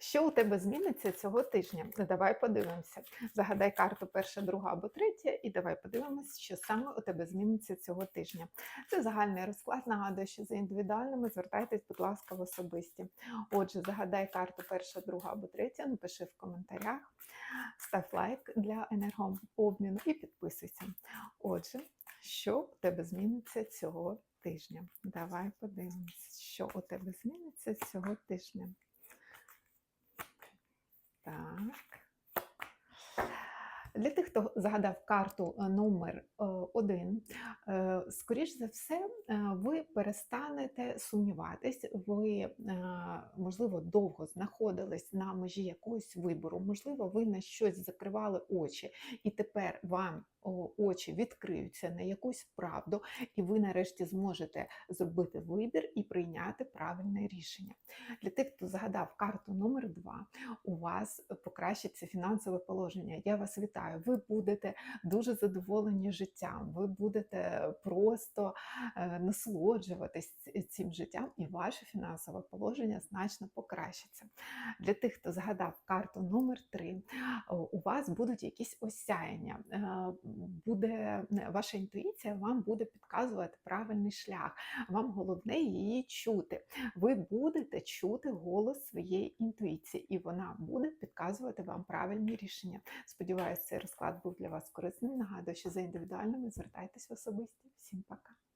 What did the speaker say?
Що у тебе зміниться цього тижня? Давай подивимося. Загадай карту перша, друга або третя, і давай подивимося, що саме у тебе зміниться цього тижня. Це загальний розклад. Нагадую, що за індивідуальними звертайтесь, будь ласка, в особисті. Отже, загадай карту перша, друга або третя. Напиши в коментарях, став лайк для енергообміну і підписуйся. Отже, що у тебе зміниться цього тижня? Давай подивимось, що у тебе зміниться цього тижня. Так. Для тих, хто загадав карту е, номер 1, скоріш за все, е, ви перестанете сумніватись, ви, е, можливо, довго знаходились на межі якогось вибору, можливо, ви на щось закривали очі, і тепер вам очі відкриються на якусь правду, і ви нарешті зможете зробити вибір і прийняти правильне рішення. Для тих, хто загадав карту номер 2, у вас покращиться фінансове положення. Я вас вітаю. Ви будете дуже задоволені життям, ви будете просто е, насолоджуватись цим життям, і ваше фінансове положення значно покращиться. Для тих, хто загадав карту номер 3, у вас будуть якісь осяяння. е, Буде ваша інтуїція вам буде підказувати правильний шлях. Вам головне її чути. Ви будете чути голос своєї інтуїції, і вона буде підказувати вам правильні рішення. Сподіваюся, цей розклад був для вас корисним. Нагадую, що за індивідуальними звертайтесь особисті. Всім пока.